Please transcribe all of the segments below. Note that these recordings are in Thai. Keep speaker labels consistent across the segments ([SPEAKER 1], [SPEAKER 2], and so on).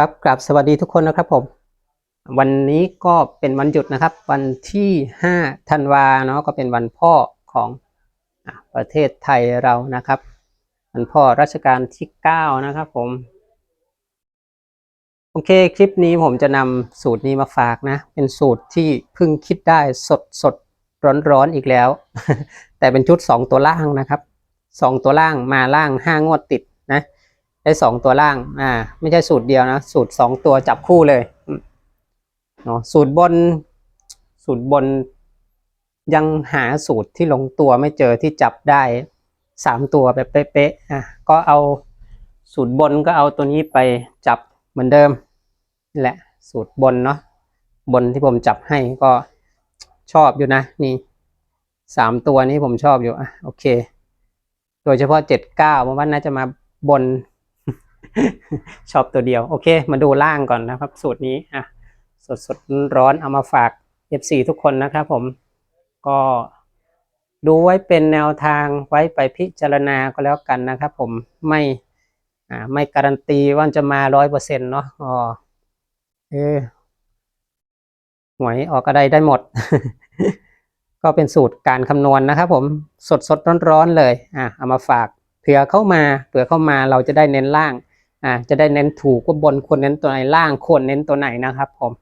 [SPEAKER 1] ครับกราบสวัสดีทุกคนนะครับผม วันนี้ก็เป็นวันหยุดนะครับ วันที่5ธันวาเนาะก็เป็นวันพ่อของอประเทศไทยเรานะครับ วันพ่อรัชกาลที่ 9 นะครับผม โอเคคลิปนี้ผมจะนำสูตรนี้มาฝากนะ เป็นสูตรที่เพิ่งคิดได้สดสดร้อนร้อนอีกแล้ว แต่เป็นชุด 2 ตัวล่างนะครับ 2 ตัวล่างมาล่าง 5 งวดติด ได้สองตัวล่าง อ่า ไม่ใช่สูตรเดียวนะ สูตรสองตัวจับคู่เลยอืมเนาะสูตรบน สูตรบน ยังหาสูตรที่ลงตัวไม่เจอที่จับได้สามตัวแบบเป๊ะๆ อะ ก็เอาสูตรบนก็เอาตัวนี้ไปจับเหมือนเดิมนี่แหละ สูตรบนเนาะ บนที่ผมจับให้ก็ชอบอยู่นะ นี่สามตัวนี้ผมชอบอยู่ อะ โอเค โดยเฉพาะเจ็ดเก้าผมว่าน่าจะมาบน ชอบตัวเดียว โอเค มาดูล่างก่อนนะครับ สูตรนี้อะสดสดร้อนเอามาฝาก F4 ทุกคนนะครับผมก็ดูไว้เป็นแนวทางไว้ไปพิจารณาก็แล้วกันนะครับผมไม่อ่าไม่การันตีว่าจะมาร้อยเปอร์เซ็นต์เนาะอ๋อเออหวยออกอะไรได้หมด ก็เป็นสูตรการคำนวณนะครับผมสดสดร้อนๆเลยอะเอามาฝากเผื่อเข้ามาเผื่อเข้ามาเราจะได้เน้นล่าง อ่าจะได้เน้นถูกว่าบนควรเน้นตัวไหนล่างควรเน้นตัวไหนนะครับผม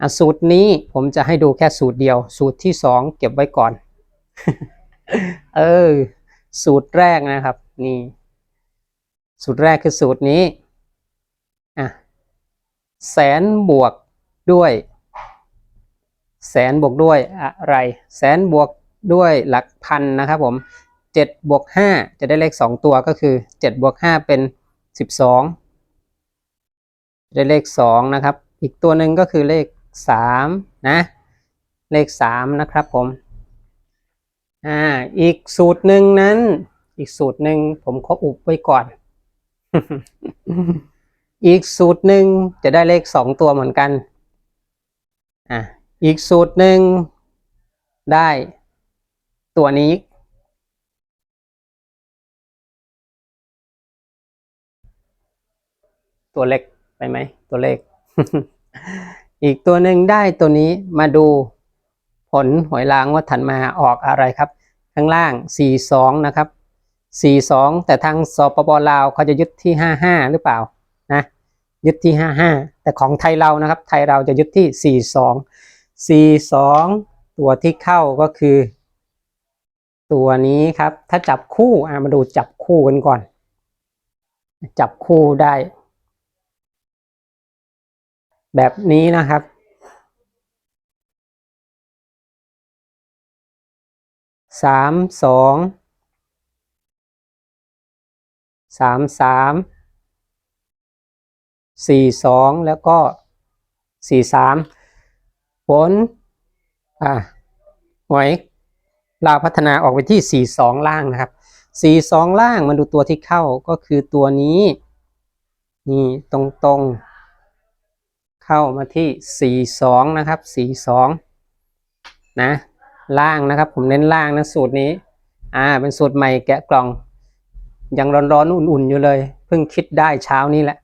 [SPEAKER 1] อะสูตรนี้ผมจะให้ดูแค่สูตรเดียว สูตรที่สองเก็บไว้ก่อน เออ สูตรแรกนะครับ นี่ สูตรแรกคือสูตรนี้อะแสนบวกด้วย แสนบวกด้วยอะไร แสนบวกด้วยหลักพันนะครับผมเจ็ดบวกห้าจะได้เลขสองตัวก็คือเจ็ดบวกห้าเป็น สิบสองได้เลขสองนะครับ อีกตัวหนึ่งก็คือเลขสามนะ เลขสามนะครับผม อ่า อีกสูตรหนึ่งนั้น อีกสูตรหนึ่งผมขออุบไว้ก่อน อีกสูตรหนึ่งจะได้เลขสองตัวเหมือนกัน อ่าอีกสูตรหนึ่งได้ตัวนี้ ตัวเล็กไปไหมตัวเลข อีกตัวหนึ่งได้ตัวนี้มาดูผลหวยลางว่าถันมาออกอะไรครับ ข้างล่าง 42 นะครับ 42 แต่ทางสปปลาวเขาจะยึดที่ 55 หรือเปล่านะยึดที่ 55 แต่ของไทยเรานะครับ ไทยเราจะยึดที่ 42 42 ตัวที่เข้าก็คือ ตัวนี้ครับ ถ้าจับคู่มาดูจับคู่กันก่อน จับคู่ได้ แบบนี้นะครับ สามสอง สามสาม สี่สองแล้วก็สี่สามผลอ่าหวยลาพัฒนาออกไปที่สี่สองล่างนะครับสี่สองล่างมาดูตัวที่เข้าก็คือตัวนี้ นี่ตรงตรงๆ เข้ามาที่ 42 นะครับ 42 นะ ล่างนะครับ ผมเน้นล่างนะสูตรนี้ อ่า เป็นสูตรใหม่แกะกล่อง ยังร้อนๆ อุ่นๆ อยู่เลย เพิ่งคิดได้เช้านี้แหละ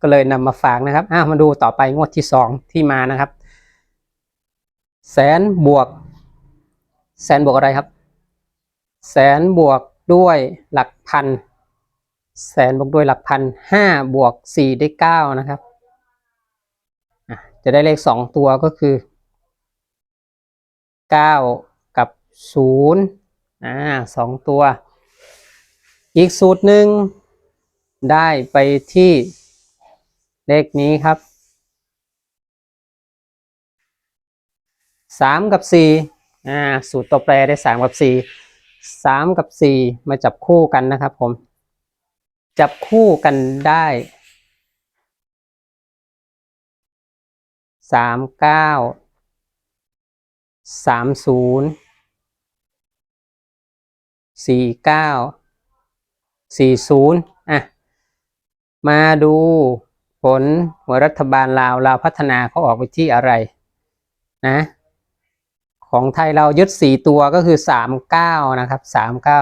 [SPEAKER 1] ก็เลยนำมาฝากนะครับอ่ามาดูต่อไปงวดที่ 2 ที่มานะครับ แสนบวก แสนบวกอะไรครับ แสนบวกด้วยหลักพัน แสนบวกด้วยหลักพันห้าบวกสี่ได้เก้านะครับ จะได้เลขสองตัวก็คือเก้ากับศูนย์อ่าสองตัว อีกสูตรหนึ่งได้ไปที่เลขนี้ครับสามกับสี่อ่าสูตรตัวแปรได้สามกับสี่สามกับสี่มาจับคู่กันนะครับผม จับคู่กันได้ สามเก้าสามศูนย์สี่เก้าสี่ศูนย์อะ มาดูผลหัวรัฐบาลลาวลาวพัฒนาเขาออกไปที่อะไรนะ ของไทยเรายึดสี่ตัวก็คือสามเก้านะครับสามเก้า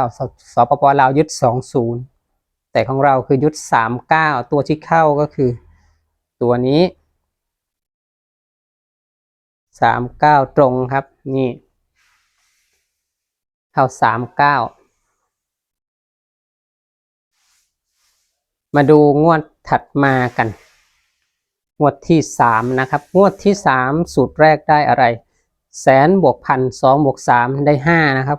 [SPEAKER 1] สปปลาวยึดสองศูนย์แต่ของเราคือยุทธสามเก้าตัวที่เข้าก็คือตัวนี้ สามเก้าตรงครับ นี่ เข้าสามเก้ามาดูงวดถัดมากัน งวดที่สามนะครับ งวดที่สามสูตรแรกได้อะไร แสนบวกพันสองบวกสามได้ห้านะครับ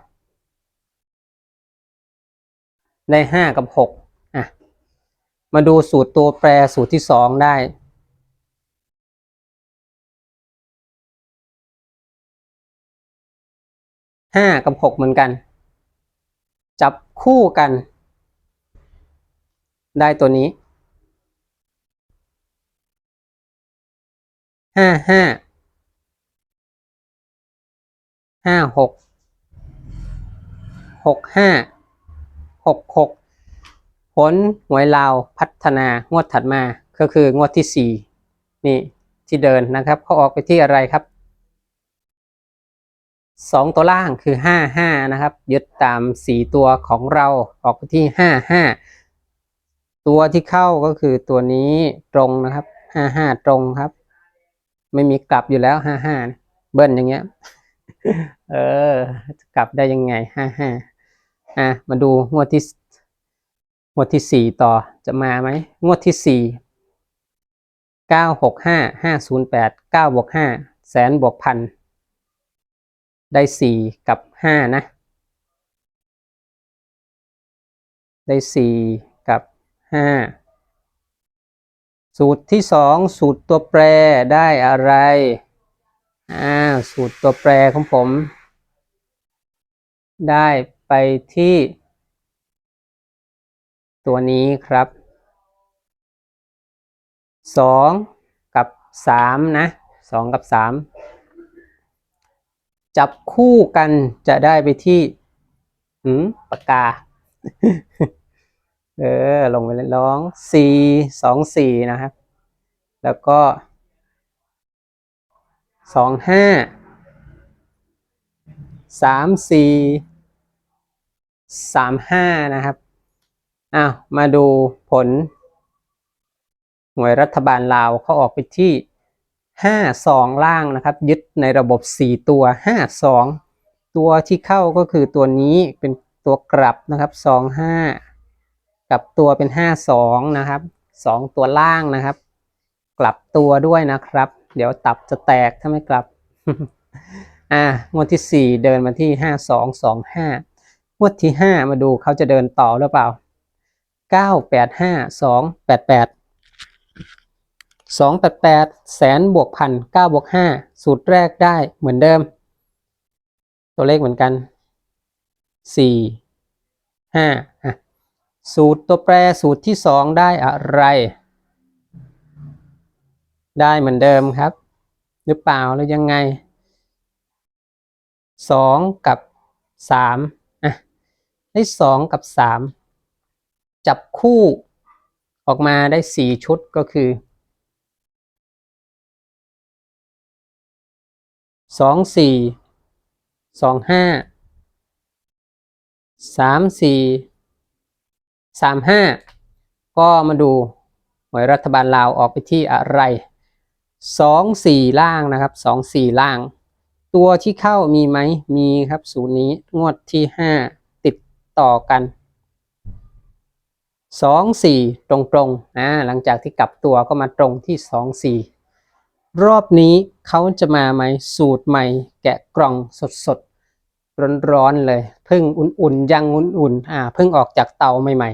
[SPEAKER 1] ได้ห้ากับหกอะ มาดูสูตรตัวแปรสูตรที่สองได้ ห้ากับหกเหมือนกัน จับคู่กัน ได้ตัวนี้ห้าห้าห้าหกหกห้าหกหกผลหวยลาวพัฒนางวดถัดมาก็คืองวดที่สี่นี่ที่เดินนะครับเขาออกไปที่อะไรครับ สองตัวล่างคือห้าห้านะครับ ยึดตามสีตัวของเราออกไปที่ห้าห้าตัวที่เข้าก็คือตัวนี้ตรงนะครับห้าห้าตรงครับ ไม่มีกลับอยู่แล้วห้าห้าเบิ้ลอย่างเงี้ย เออ กลับได้ยังไงห้าห้าอะ มาดูงวดที่งวดที่สี่ต่อจะมาไหมงวดที่สี่เก้าหกห้าห้าศูนย์แปดเก้าบวกห้าแสนบวกพัน ได้สี่กับห้านะ ได้สี่กับห้าสูตรที่สองสูตรตัวแปรได้อะไรอ่าสูตรตัวแปรของผม ได้ไปที่ ตัวนี้ครับสองกับสามนะสองกับสาม จับคู่กันจะได้ไปที่หืมปากกา เออ ลงไปเลยร้องสี่สองสี่นะครับ แล้วก็สองห้าสามสี่สามห้านะครับอ้าวมาดูผล หน่วยรัฐบาลลาวเขาออกไปที่ ห้าสองล่างนะครับ ยึดในระบบสี่ตัวห้าสองตัวที่เข้าก็คือตัวนี้เป็นตัวกลับนะครับสองห้ากับตัวเป็นห้าสองนะครับสองตัวล่างนะครับ กลับตัวด้วยนะครับ เดี๋ยวตับจะแตกถ้าไม่กลับ อ่างวดที่สี่เดินมาที่ห้าสองสองห้างวดที่ห้ามาดูเขาจะเดินต่อหรือเปล่าเก้าแปด ห้าสองแปดแปดสองแสนบวกพันเก้าบวกห้าสูตรแรกได้เหมือนเดิม ตัวเลขเหมือนกันสี่ห้าอะสูตรตัวแปรสูตรที่สองได้อะไร ได้เหมือนเดิมครับ หรือเปล่าหรือยังไงสองกับสามอะได้สองกับสามจับคู่ออกมาได้สี่ชุดก็คือ สองสี่สองห้าสามสี่สามห้าก็มาดูหวยรัฐบาลลาวออกไปที่อะไรสองสี่ล่างนะครับสองสี่ล่าง ตัวที่เข้ามีไหมมีครับศูนย์นี้งวดที่ห้าติดต่อกันสองสี่ตรงตรงๆอ่าหลังจากที่กลับตัวก็มาตรงที่สองสี่รอบนี้ เขาจะมาไหมสูตรใหม่ แกะกล่องสดๆร้อนๆเลยเพิ่งอุ่นๆยังอุ่นๆอ่าเพิ่งออกจากเตาใหม่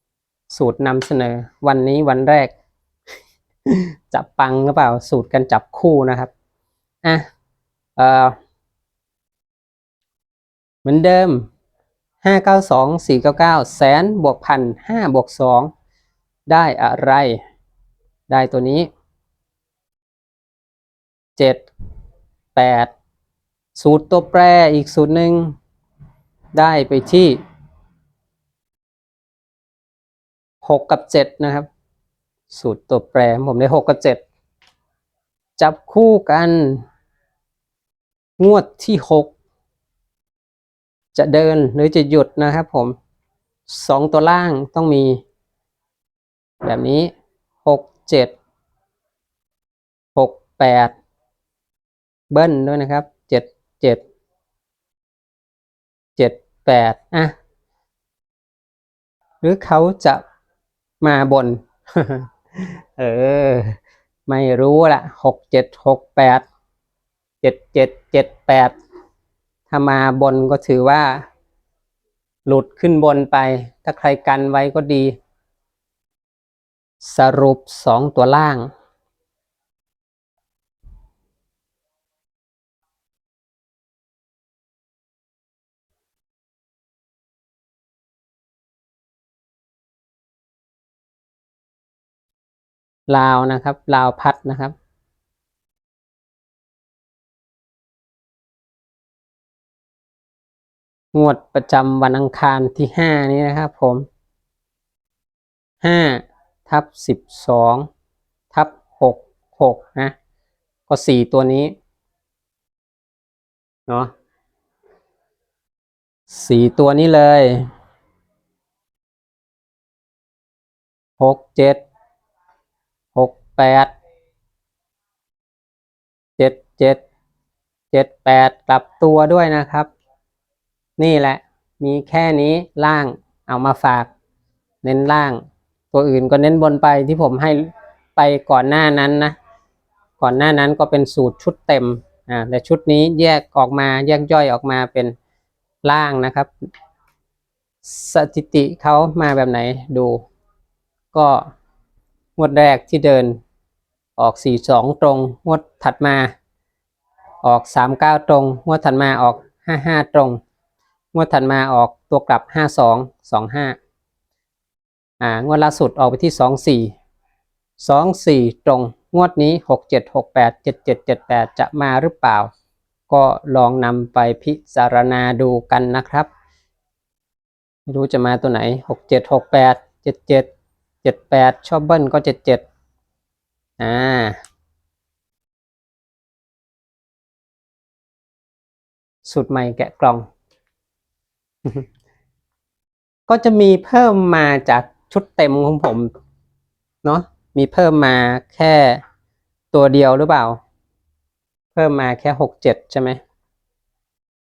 [SPEAKER 1] ๆ สูตรนำเสนอ วันนี้วันแรก จับปังหรือเปล่า สูตรกันจับคู่นะครับอะเออเหมือนเดิมห้าเก้าสองสี่เก้าเก้าแสนบวกพันห้าบวกสองได้อะไร ได้ตัวนี้ เจ็ดแปดสูตรตัวแปรอีกสูตรหนึ่งได้ไปที่หกกับเจ็ดนะครับ สูตรตัวแปรผมได้หกกับเจ็ดจับคู่กัน งวดที่หกจะเดินหรือจะหยุดนะครับผมสองตัวล่างต้องมี แบบนี้หกเจ็ดแปด เบิ้ลด้วยนะครับเจ็ดเจ็ดเจ็ดแปดอะหรือเขาจะมาบน เออ ไม่รู้ละหกเจ็ดหกแปดเจ็ดเจ็ดเจ็ดแปดถ้ามาบนก็ถือว่า หลุดขึ้นบนไป ถ้าใครกันไว้ก็ดี สรุปสองตัวล่าง ลาวนะครับ ลาวพัดนะครับ งวดประจำวันอังคารที่ห้านี้นะครับผมห้าทับสิบสองทับหกหกนะ ก็สี่ตัวนี้ เนาะสี่ตัวนี้เลยหกเจ็ด แปดเจ็ดเจ็ดเจ็ดแปดกลับตัวด้วยนะครับ นี่แหละมีแค่นี้ล่างเอามาฝาก เน้นล่าง ตัวอื่นก็เน้นบนไปที่ผมให้ไปก่อนหน้านั้นนะ ก่อนหน้านั้นก็เป็นสูตรชุดเต็มอ่าแต่ชุดนี้แยกออกมาแยกย่อยออกมาเป็นล่างนะครับ สถิติเขามาแบบไหนดู ก็งวดแรกที่เดิน ออก 42 ตรง งวดถัดมา ออก 39 ตรง งวดถัดมาออก 55 ตรง งวดถัดมาออกตัวกลับ 52 25 อ่า งวดล่าสุดออกไปที่ 24 24 ตรง งวดนี้ 67 68 77 78 จะมาหรือเปล่า ก็ลองนำไปพิจารณาดูกันนะครับ ไม่รู้จะมาตัวไหน 67 68 77 78 ชอบเบิ้ลก็ 77 อ่าสูตรใหม่แกะกล่อง ก็จะมีเพิ่มมาจากชุดเต็มของผมเนาะมีเพิ่มมาแค่ตัวเดียวหรือเปล่า เพิ่มมาแค่หกเจ็ดใช่ไหม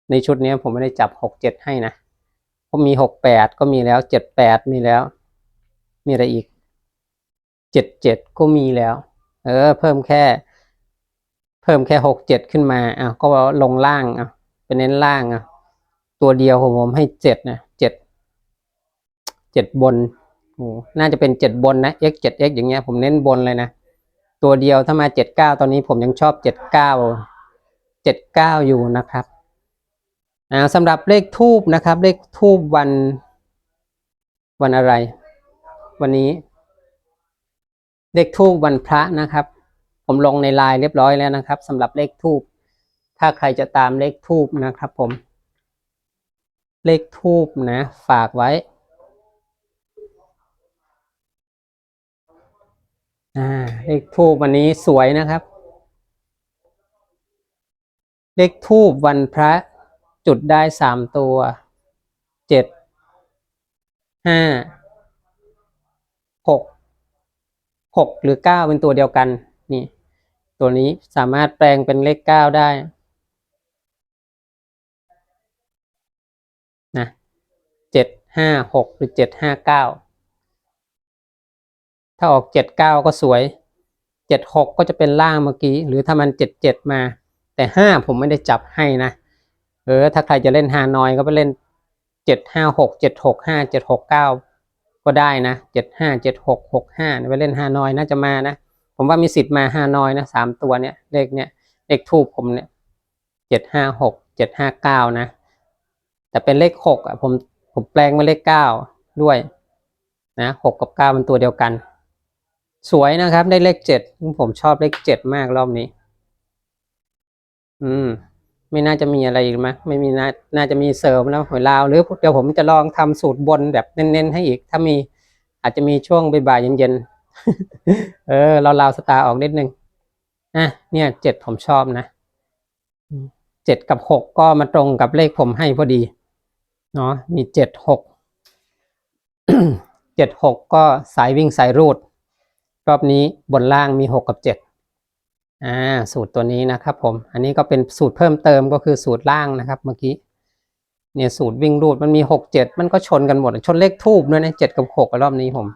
[SPEAKER 1] ในชุดนี้ผมไม่ได้จับหกเจ็ดให้นะก็มีหกแปดก็มีแล้วเจ็ดแปดมีแล้ว มีอะไรอีกเจ็ดเจ็ดก็มีแล้ว เออ เพิ่มแค่ เพิ่มแค่หกเจ็ดขึ้นมาอะก็ลงล่างอะเป็นเน้นล่างอะตัวเดียวของผมให้เจ็ดนะเจ็ดเจ็ดบนโอ้น่าจะเป็นเจ็ดบนนะ x เจ็ด x อย่างเงี้ย ผมเน้นบนเลยนะ ตัวเดียวถ้ามาเจ็ดเก้าตอนนี้ผมยังชอบเจ็ดเก้าเจ็ดเก้าอยู่นะครับอ่าสำหรับเลขทูบนะครับ เลขทูบวันวันอะไร วันนี้ เลขทูบวันพระนะครับ ผมลงในไลน์เรียบร้อยแล้วนะครับสำหรับเลขทูบถ้าใครจะตามเลขทูบนะครับผม เลขทูบนะ ฝากไว้เลขทูบวันนี้สวยนะครับ เลขทูบวันพระจุดได้สามตัวเจ็ดห้าหก หกหรือเก้าเป็นตัวเดียวกันนี่ตัวนี้สามารถแปลงเป็นเลขเก้าได้นะเจ็ดห้าหกหรือเจ็ดห้าเก้าถ้าออกเจ็ดเก้าก็สวยเจ็ดหกก็จะเป็นล่างเมื่อกี้ หรือถ้ามันเจ็ดเจ็ดมา แต่ห้าผมไม่ได้จับให้นะเออถ้าใครจะเล่นฮานอยก็ไปเล่นเจ็ดห้าหกเจ็ดห ก็ได้นะเจ็ดห้าเจ็ดหกหกห้าไปเล่นฮานอยน่าจะมานะ ผมว่ามีสิทธิ์มาฮานอยนะสามตัวเนี่ยเลขเนี่ยเลขทูบผมเนี่ยเจ็ดห้าหกเจ็ดห้าเก้านะ แต่เป็นเลขหกอะผมผมแปลงมาเลขเก้าด้วยนะหกกับเก้ามันตัวเดียวกัน สวยนะครับได้เลขเจ็ดผมชอบเลขเจ็ดมากรอบนี้ อืม ไม่น่าจะมีอะไรอีกมั้ยไม่มีน่าน่าจะมีเสริมแล้วหวยลาว หรือเดี๋ยวผมจะลองทำสูตรบนแบบเน้นๆให้อีก ถ้ามีอาจจะมีช่วงบ่ายเย็นๆเออเราลาวสตาร์ออกนิดนึงอะเนี่ยเจ็ดผมชอบนะเจ็ดกับหกก็มาตรงกับเลขผมให้พอดีเนาะมีเจ็ดหกเจ็ดหกก็สายวิ่งสายรูด รอบนี้บนล่างมีหกกับเจ็ด อ่าสูตรตัวนี้นะครับผม อันนี้ก็เป็นสูตรเพิ่มเติมก็คือสูตรล่างนะครับเมื่อกี้ เนี่ยสูตรวิ่งรูดมันมีหกเจ็ดมันก็ชนกันหมด ชนเลขทูบด้วยนะเจ็ดกับหกรอบนี้ผม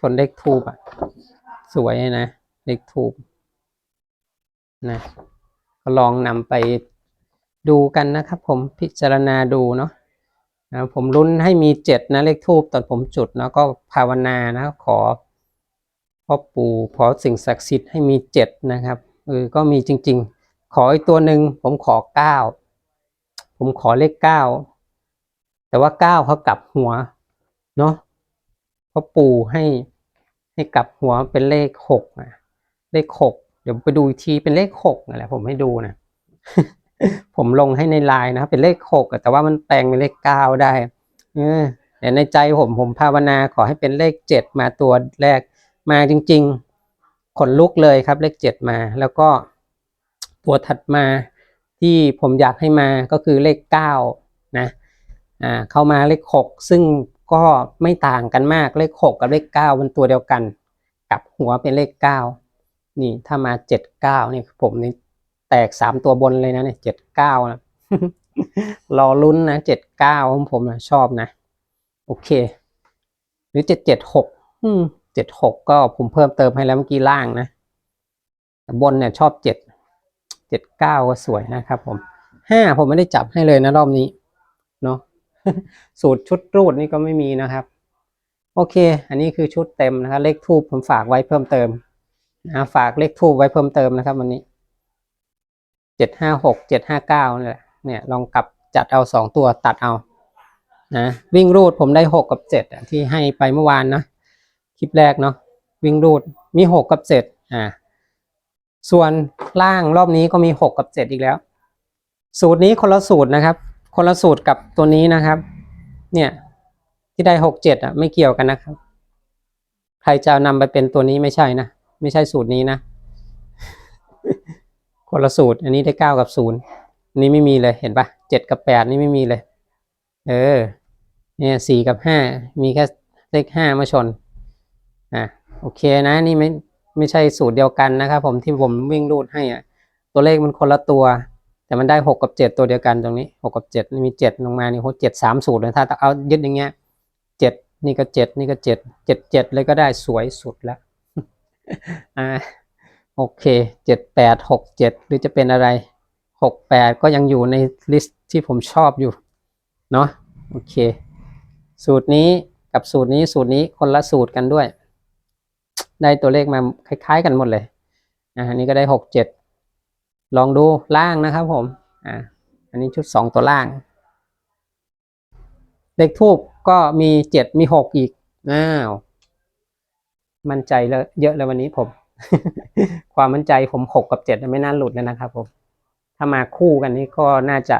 [SPEAKER 1] ชนเลขทูบอะ สวยนะเลขทูบนะก็ลองนำไปดูกันนะครับ ผมพิจารณาดูเนาะนะผมลุ้นให้มีเจ็ดนะเลขทูบตอนผมจุดเนาะก็ภาวนานะขอพ่อปู่ขอสิ่งศักดิ์สิทธิ์ให้มีเจ็ดนะครับ เออก็มีจริง ๆ ขออีกตัวหนึ่งผมขอเก้าผมขอเลขเก้าแต่ว่าเก้าเขากลับหัวเนาะพ่อปู่ให้ให้กลับหัวเป็นเลขหกอะเลขหกเดี๋ยวไปดูอีกทีเป็นเลขหกนั่นแหละผมให้ดูนะผมลงให้ในไลน์นะครับเป็นเลขหกแต่ว่ามันแปลงเป็นเลขเก้าได้เออแต่ในใจผมผมภาวนาขอให้เป็นเลขเจ็ดมาตัวแรกมาจริง ๆ ขนลุกเลยครับเลขเจ็ดมา แล้วก็ตัวถัดมาที่ผมอยากให้มาก็คือเลขเก้านะอ่าเข้ามาเลขหกซึ่งก็ไม่ต่างกันมากเลขหกกับเลขเก้ามันตัวเดียวกันกลับหัวเป็นเลขเก้านี่ถ้ามาเจ็ดเก้านี่ผมนี่แตกสามตัวบนเลยนะเนี่ยเจ็ดเก้านะรอลุ้นนะเจ็ดเก้าของผมนะชอบนะ โอเค หรือเจ็ดเจ็ดหกอืม เจ็ดหกก็ผมเพิ่มเติมให้แล้วเมื่อกี้ล่างนะบนเนี่ยชอบเจ็ดเจ็ดเก้าก็สวยนะครับ ผมห้าผมไม่ได้จับให้เลยนะรอบนี้เนาะสูตรชุดรูดนี่ก็ไม่มีนะครับ โอเค อันนี้คือชุดเต็มนะครับ เลขทูบผมฝากไว้เพิ่มเติมนะฝากเลขทูบไว้เพิ่มเติมนะครับ วันนี้เจ็ดห้าหกเจ็ดห้าเก้าเนี่ยเนี่ยลองกลับจัดเอาสองตัวตัดเอานะวิ่งรูดผมได้หกกับเจ็ดที่ให้ไปเมื่อวานนะ ลิปแรกเนาะวิ่งรูดมีหกกับเจ็ดอ่าส่วนล่างรอบนี้ก็มีหกกับเจ็ดอีกแล้ว สูตรนี้คนละสูตรนะครับ คนละสูตรกับตัวนี้นะครับ เนี่ยที่ได้หกเจ็ดอะไม่เกี่ยวกันนะครับ ใครจะเอานำไปเป็นตัวนี้ไม่ใช่นะไม่ใช่สูตรนี้นะ คนละสูตร อันนี้ได้เก้ากับศูนย์นนี้ไม่มีเลยเห็นปะเจ็ดกับแปดนี่ไม่มีเลย เออ เนี่ยสี่กับห้ามีแค่เลขห้ามาชน อะโอเคนะนี่ไม่ไม่ใช่สูตรเดียวกันนะครับผมที่ผมวิ่งรูดให้อะตัวเลขมันคนละตัว แต่มันได้หกกับเจ็ดตัวเดียวกันตรงนี้หกกับเจ็ดนี่มีเจ็ดลงมานี่โหเจ็ดสามสูตรเลยถ้าเอายึดอย่างเงี้ยเจ็ดนี่ก็เจ็ดนี่ก็เจ็ดเจ็ดเจ็ดเลยก็ได้สวยสุดแล้วอ่าโอเคเจ็ดแปดหกเจ็ดหรือจะเป็นอะไรหกแปดก็ยังอยู่ในลิสต์ที่ผมชอบอยู่เนาะโอเค สูตรนี้กับสูตรนี้สูตรนี้คนละสูตรกันด้วย ได้ตัวเลขมาคล้าย ๆ กันหมดเลยอ่าอันนี้ก็ได้หกเจ็ดลองดูล่างนะครับผมอ่าอันนี้ชุดสองตัวล่าง เลขทูบก็มีเจ็ดมีหกอีกอ้าวมั่นใจเลยเยอะเลยวันนี้ผม ความมั่นใจผมหกกับเจ็ดไม่น่าหลุดเลยนะครับผม ถ้ามาคู่กันนี่ก็น่าจะ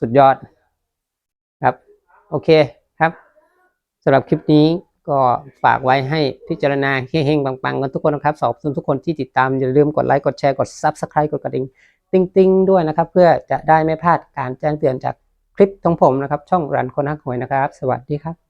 [SPEAKER 1] สุดยอดครับ โอเคครับสำหรับคลิปนี้ ก็ฝากไว้ให้พิจารณาเฮงๆปังๆกันทุกคนนะครับขอบคุณทุกคนที่ติดตามอย่าลืมกดไลค์กดแชร์กด Subscribe กดกระดิ่งติ้งๆด้วยนะครับ เพื่อจะได้ไม่พลาดการแจ้งเตือนจากคลิปของผมนะครับ ช่องรันคนนักหวยนะครับ สวัสดีครับ